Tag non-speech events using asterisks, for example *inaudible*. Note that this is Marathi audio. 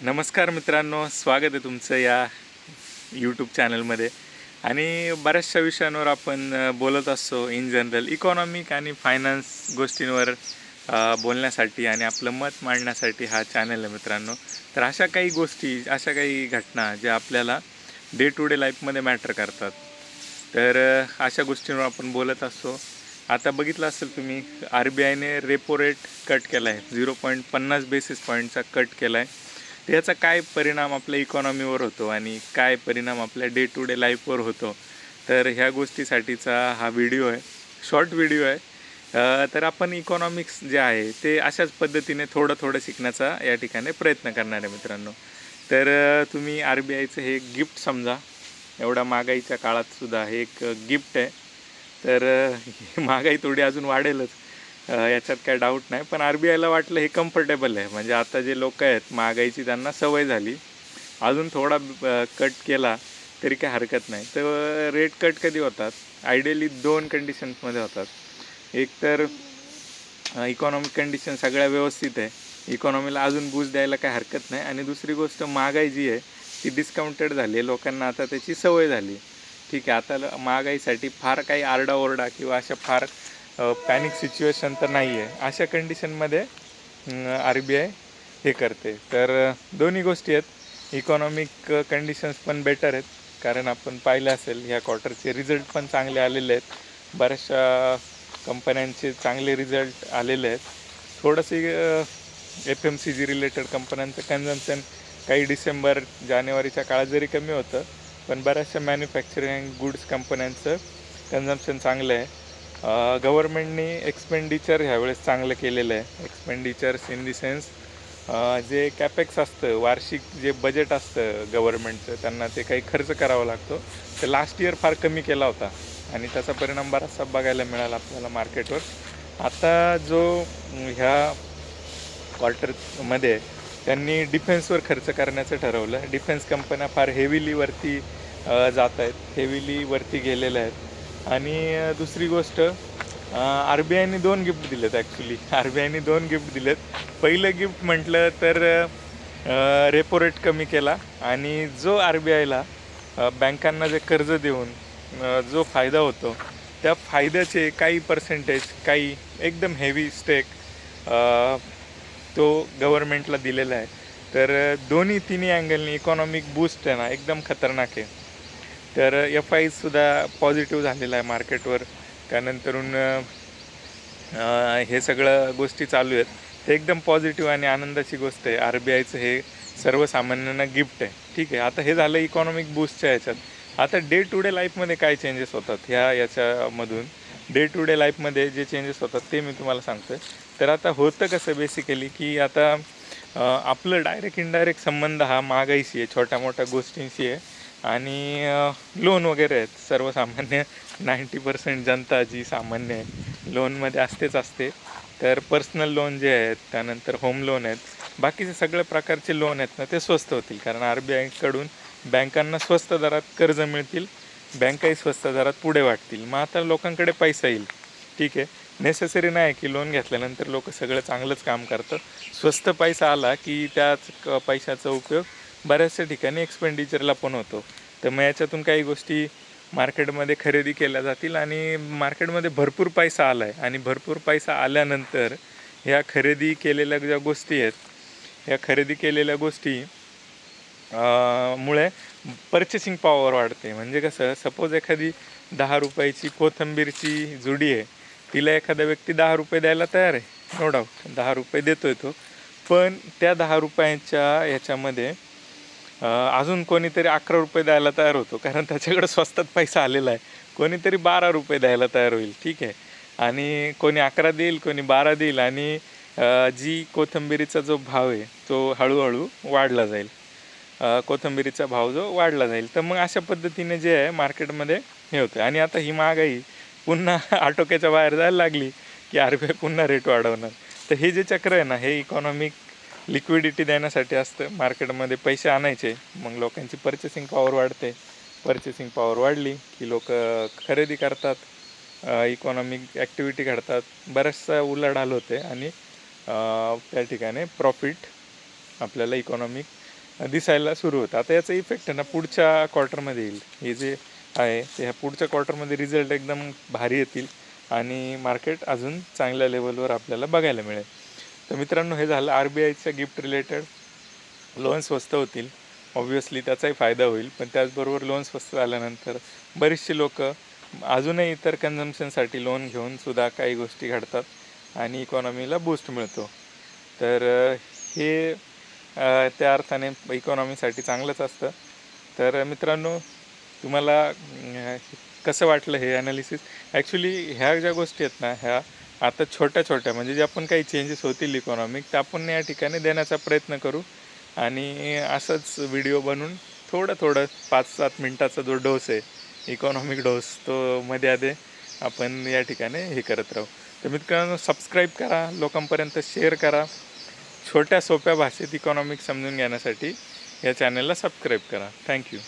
नमस्कार मित्रांनो स्वागत आहे तुमचं या यूट्यूब चॅनलमध्ये आणि बऱ्याचशा विषयांवर आपण बोलत असतो इन जनरल इकॉनॉमिक आणि फायनान्स गोष्टींवर बोलण्यासाठी आणि आपलं मत मांडण्यासाठी हा चॅनल आहे मित्रांनो. तर अशा काही गोष्टी अशा काही घटना ज्या आपल्याला डे टू डे लाईफमध्ये मॅटर करतात. तर अशा गोष्टींवर आपण बोलत असतो. आता बघितलं असेल तुम्ही आर बी आयने रेपो रेट कट केला आहे झिरो पॉईंट पन्नास बेसिस पॉईंटचा कट केला आहे तर याचा काय परिणाम आपल्या इकॉनॉमीवर होतो आणि काय परिणाम आपल्या डे टू डे लाईफवर होतो? तर ह्या गोष्टीसाठीचा हा व्हिडिओ आहे. शॉर्ट व्हिडिओ आहे. तर आपण इकॉनॉमिक्स जे आहे ते अशाच पद्धतीने थोडं थोडं शिकण्याचा या ठिकाणी प्रयत्न करणार आहे मित्रांनो. तर तुम्ही आर बी आयचं हे गिफ्ट समजा. एवढ्या महागाईच्या काळातसुद्धा हे एक गिफ्ट आहे. तर *laughs* महागाई थोडी अजून वाढेलच. याच्यात काय डाऊट नाही. पण आर बी आयला वाटलं हे कम्फर्टेबल आहे. म्हणजे आता जे लोक आहेत महागाईची त्यांना सवय झाली. अजून थोडा कट केला तरी काय हरकत नाही. तर रेट कट कधी होतात? आयडियली दोन कंडिशन्समध्ये होतात. एक तर इकॉनॉमिक कंडिशन सगळ्या व्यवस्थित आहे. इकॉनॉमीला अजून बूज द्यायला काय हरकत नाही. आणि दुसरी गोष्ट महागाई जी आहे ती डिस्काउंटेड झाली आहे. लोकांना आता त्याची सवय झाली ठीक आहे आता ल- महागाईसाठी फार काही आरडाओरडा किंवा अशा फार पॅनिक सिच्युएशन तर नाही आहे अशा कंडिशनमध्ये आर बी आय हे करते. तर दोन्ही गोष्टी आहेत. इकॉनॉमिक कंडिशन्स पण बेटर आहेत. कारण आपण पाहिलं असेल ह्या क्वार्टरचे रिझल्ट पण चांगले आलेले आहेत. बऱ्याचशा कंपन्यांचे चांगले रिझल्ट आलेले आहेत. थोडंसे F M C G related कंपन्यांचं कन्झम्पन काही डिसेंबर जानेवारीच्या काळात जरी कमी होतं पण बऱ्याचशा मॅन्युफॅक्चरिंग गुड्स कंपन्यांचं कन्झम्पन चांगलं आहे. गव्हर्मेंटनी एक्सपेंडिचर ह्यावेळेस चांगलं केलेलं आहे. एक्सपेंडिचर्स इन दी सेन्स जे कॅपेक्स असतं वार्षिक जे बजेट असतं गव्हर्मेंटचं त्यांना ते काही खर्च करावा लागतो. ते लास्ट इयर फार कमी केला होता. आणि त्याचा परिणाम बराचसा बघायला मिळाला आपल्याला मार्केटवर आता जो ह्या क्वार्टरमध्ये त्यांनी डिफेन्सवर खर्च करण्याचं ठरवलं. डिफेन्स कंपन्या फार हेविलीवरती जात आहेत. हेविलीवरती गेलेल्या आहेत. आणि दुसरी गोष्ट आर बी आयने दोन गिफ्ट दिलेत ॲक्च्युली आर बी आयने दोन गिफ्ट दिलेत. पहिलं गिफ्ट म्हटलं तर रेपो रेट कमी केला आणि जो आर बी आयला बँकांना जे कर्ज देऊन जो फायदा होतो त्या फायद्याचे काही पर्सेंटेज काही एकदम हेवी स्टेक तो गव्हर्मेंटला दिलेला आहे. तर दोन्ही तिन्ही अँगलनी इकॉनॉमिक बूस्ट आहे ना एकदम खतरनाक आहे. तर एफ आयसुद्धा पॉझिटिव्ह झालेला आहे मार्केटवर त्यानंतरून हे सगळं गोष्टी चालू आहेत. ते एकदम पॉझिटिव्ह आणि आनंदाची गोष्ट आहे. आर बी आयचं हे सर्वसामान्यांना गिफ्ट आहे. ठीक आहे. आता हे झालं इकॉनॉमिक बूस्टच्या ह्याच्यात. आता डे टू डे लाईफमध्ये काय चेंजेस होतात ह्या याच्यामधून? डे टू डे लाईफमध्ये जे चेंजेस होतात ते मी तुम्हाला सांगतो आहे तर आता होतं कसं बेसिकली की आता आपलं डायरेक्ट इनडायरेक्ट संबंध हा महागाईशी आहे. छोट्या मोठ्या गोष्टींशी आहे. आणि लोन वगैरे आहेत. सर्वसामान्य नाईंटी पर्सेंट जनता जी सामान्य आहे लोनमध्ये असतेच असते. तर पर्सनल लोन जे आहेत त्यानंतर होम लोन आहेत. बाकीचे सगळ्या प्रकारचे लोन आहेत ना ते स्वस्त होतील. कारण आर बी आयकडून बँकांना स्वस्त दरात कर्ज मिळतील बँकाही स्वस्त दरात पुढे वाटतील मग आता लोकांकडे पैसा येईल. ठीक आहे. नेसेसरी नाही की लोन घेतल्यानंतर लोक सगळं चांगलंच काम करतात. स्वस्त पैसा आला की त्याच क- पैशाचा उपयोग बऱ्याचशा ठिकाणी एक्सपेंडिचरला पण होतो. तर मग याच्यातून काही गोष्टी मार्केटमध्ये खरेदी केल्या जातील आणि मार्केटमध्ये भरपूर पैसा आला आहे आणि भरपूर पैसा आल्यानंतर ह्या खरेदी केलेल्या ज्या गोष्टी आहेत ह्या खरेदी केलेल्या गोष्टी मुळे पर्चेसिंग पॉवर वाढते. म्हणजे कसं सपोज एखादी दहा रुपयाची कोथंबीरची जुडी आहे तिला एखादा व्यक्ती दहा रुपये द्यायला तयार आहे. नो डाऊट दहा रुपये देतोय तो. पण त्या दहा रुपयांच्या ह्याच्यामध्ये अजून कोणीतरी अकरा रुपये द्यायला तयार होतो कारण त्याच्याकडे स्वस्तात पैसा आलेला आहे. कोणीतरी बारा रुपये द्यायला तयार होईल ठीक आहे. आणि कोणी अकरा देईल कोणी बारा देईल आणि जी कोथंबिरीचा जो भाव आहे तो हळूहळू वाढला जाईल. कोथंबिरीचा भाव जो वाढला जाईल. तर मग अशा पद्धतीने जे आहे मार्केटमध्ये हे होतं आणि आता ही महागाई पुन्हा *laughs* आटोक्याच्या बाहेर जायला लागली की आर बी आय पुन्हा रेट वाढवणार. तर हे जे चक्र आहे ना हे इकॉनॉमिक लिक्विडिटी देण्यासाठी असतं. मार्केटमध्ये पैसे आणायचे. मग लोकांची पर्चेसिंग पॉवर वाढते. पर्चेसिंग पॉवर वाढली की लोक खरेदी करतात. इकॉनॉमिक ॲक्टिव्हिटी घडतात. बऱ्याचसा उलाढाल होते आणि त्या ठिकाणी प्रॉफिट आपल्याला इकॉनॉमिक दिसायला सुरू होतं. आता याचा इफेक्ट आहे ना पुढच्या क्वार्टरमध्ये येईल. हे जे आहे ते ह्या पुढच्या क्वार्टरमध्ये रिझल्ट एकदम भारी येतील आणि मार्केट अजून चांगल्या लेवलवर आपल्याला बघायला मिळेल. तर मित्रांनो हे झालं आर बी आयचं गिफ्ट रिलेटेड लोन स्वस्त होतील. ऑब्वियसली त्याचाही फायदा होईल. पण त्याचबरोबर लोन स्वस्त झाल्यानंतर बरीचशी लोक अजूनही इतर कन्झम्पशनसाठी लोन घेऊन सुद्धा काही गोष्टी घडतात आणि इकॉनॉमीला बूस्ट मिळतो. तर हे त्या अर्थाने इकॉनॉमीसाठी चांगलंच असतं. तर मित्रांनो तुम्हाला कसं वाटलं हे ॲनालिसिस ॲक्च्युली ह्या ज्या गोष्टी आहेत ना ह्या आता छोट्या छोट्या म्हणजे जे आपण काही चेंजेस होतील इकॉनॉमिक त्या आपण या ठिकाणी देण्याचा प्रयत्न करू. आणि असंच व्हिडिओ बनवून थोडं थोडं पाच सात मिनटाचा जो डोस आहे इकॉनॉमिक डोस तो मध्ये आधे आपण या ठिकाणी हे करत राहू. तर मित्रांनो सबस्क्राईब करा लोकांपर्यंत शेअर करा. छोट्या सोप्या भाषेत इकॉनॉमिक समजून घेण्यासाठी या चॅनलला सबस्क्राईब करा. थँक्यू